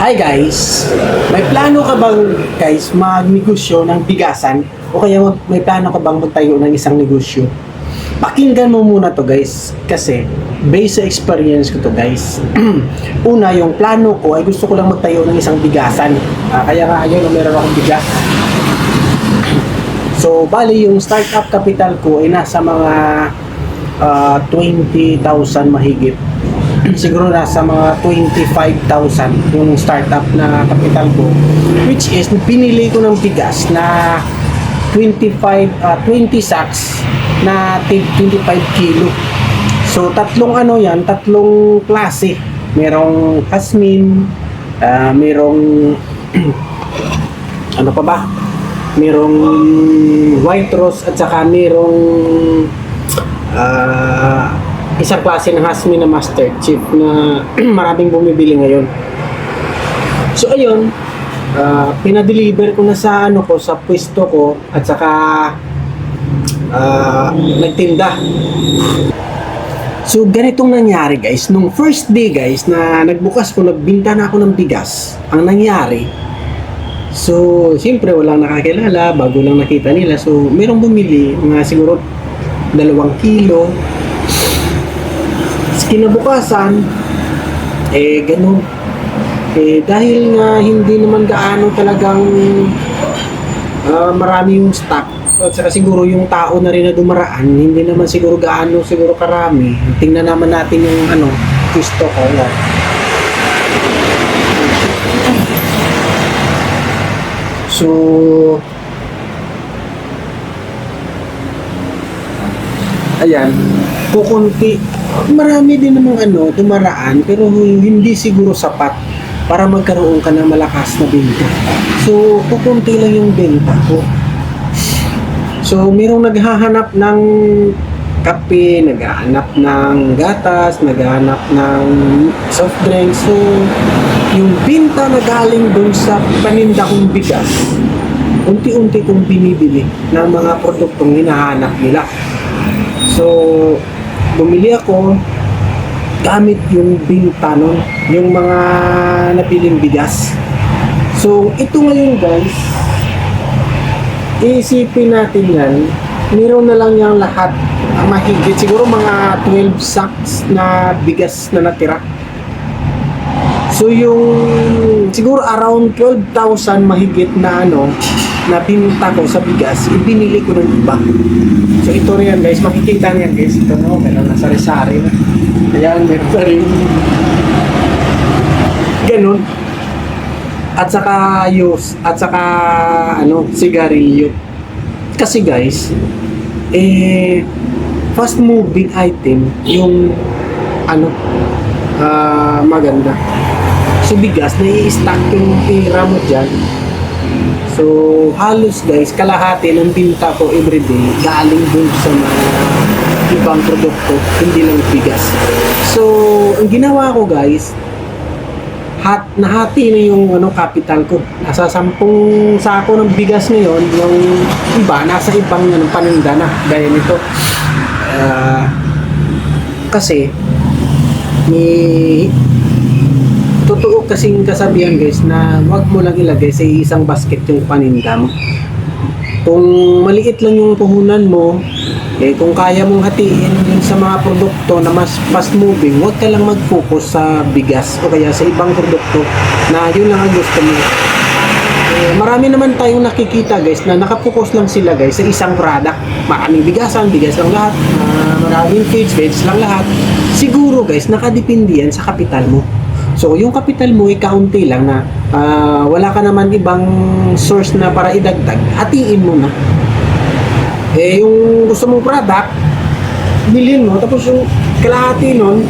Hi guys! May plano ka bang guys magnegosyo ng bigasan? O kaya may plano ka bang magtayo ng isang negosyo? Pakinggan mo muna to guys kasi based sa experience ko to guys. Una, yung plano ko ay gusto ko lang magtayo ng isang bigasan. Ah, kaya nga ayun, meron akong bigas. So, bali yung startup capital ko ay nasa mga ah, 20,000 mahigit. Siguro nasa mga 25,000 yung startup na capital ko. Which is, pinili ko ng bigas na 25, ah, 20 sacks na tig 25 kilo. So, tatlong ano yan, tatlong klase. Merong Hasmin, ah, merong ano pa ba? Merong white rose at saka merong ah, isang klase ng Hasmin na Master Chief na maraming bumibili ngayon. So ayun, ah, pinadeliver ko na sa ano ko sa pwesto ko at saka ah, nagtinda. So ganitong nangyari guys, nung first day guys na nagbukas ko, nagbinta na ako ng bigas. Ang nangyari, So, siyempre walang nakakilala, bago lang nakita nila. So, merong bumili, mga siguro dalawang kilo. Sa kinabukasan, eh, ganun. Eh, dahil nga hindi naman gaano talagang ah, marami yung stock. At saka siguro yung tao na rin na dumaraan, hindi naman siguro gaano siguro karami. Tingnan naman natin yung ano, gusto ko. Yan. So, ayan, kukunti. Marami din namang ano, dumaraan, pero hindi siguro sapat para magkaroon ka ng malakas na benta. So, kukunti lang yung benta ko. So, merong naghahanap ng kape, naghahanap ng gatas, naghahanap ng soft drinks. So, yung binta na galing dun sa paninda kong bigas, unti-unti kong binibili ng mga produktong hinahanap nila. So, bumili ako gamit yung binta nun, yung mga nabiling bigas. So, ito ngayon guys, iisipin natin yan, meron na lang yung lahat mahigit, siguro mga 12 sacks na bigas na natira. So yung siguro around 12,000 mahigit na ano na pinta ko sa bigas, ibinili ko ng iba. So ito rin yan guys, makikita niyan guys, ito no, meron na sari-sari na. Ayan, meron pa rin. Ganun. At saka yus, at saka ano, sigarilyo. Kasi guys, eh, fast moving item yung ano, ah, maganda. So bigas, nai-stack yung pera mo dyan. So halos guys, kalahati ng binta ko everyday galing dun sa mga ibang produkto, hindi lang bigas. So, ang ginawa ko guys, hat nahati na yung ano capital ko. Nasa 10 sako ng bigas ngayon, yung iba nasa ibang ano, paninda na dahil nito. Ah, kasi ni totoo kasing kasabihan guys na wag mo lang ilagay sa isang basket yung paninda mo. Kung maliit lang yung puhunan mo, eh kung kaya mong hatiin yung sa mga produkto na mas fast moving, huwag ka lang mag-focus sa bigas o kaya sa ibang produkto na yun lang ang gusto mo. Eh, marami naman tayong nakikita guys na nakapokus lang sila guys sa isang product. Maraming bigasan, bigas lang lahat. Ah, maraming feeds, feeds lang lahat. Siguro guys, nakadepende sa kapital mo. So, yung kapital mo, ikaunti lang na ah, wala ka naman ibang source na para idagdag, hatiin mo na. Eh, yung gusto mong product, bilhin mo, tapos yung kalahati nun,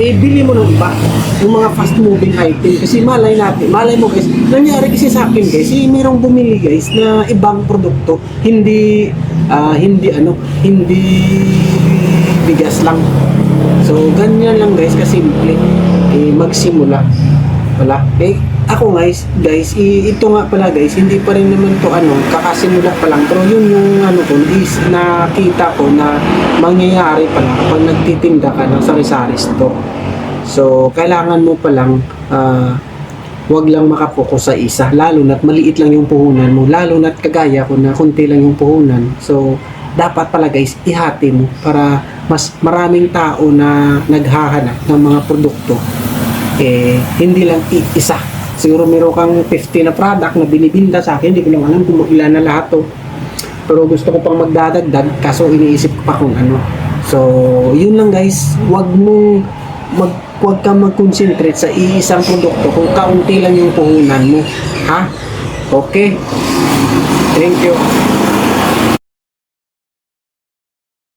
eh, bili mo ng iba. Yung mga fast moving item. Kasi malay natin, malay mo guys, nangyari kasi sa akin guys, eh, merong bumili guys na ibang produkto. Hindi, ah, hindi ano, hindi bigas lang. So, ganyan lang guys, kasimple. Eh, magsimula. Wala. Eh, ako guys, guys, ito nga pala guys, hindi pa rin naman to ano, kakasimula pa lang. Pero yun yung ano ko, is nakita ko na mangyayari pala kapag nagtitinda ka ng sari-sari store. So, kailangan mo palang ah, wag lang makapokus sa isa lalo na't maliit lang yung puhunan mo lalo na't kagaya ko na kunti lang yung puhunan so dapat pala guys ihati mo para mas maraming tao na naghahanap ng mga produkto eh hindi lang isa. Siguro meron kang 50 na product na binibinta sa akin hindi ko lang alam kung ilan na lahat to. Pero gusto ko pang magdadagdag kaso iniisip pa kung ano. So yun lang guys. Wag mo mag wag ka mag-concentrate sa iisang produkto kung kaunti lang yung puhunan mo. Ha? Okay? Thank you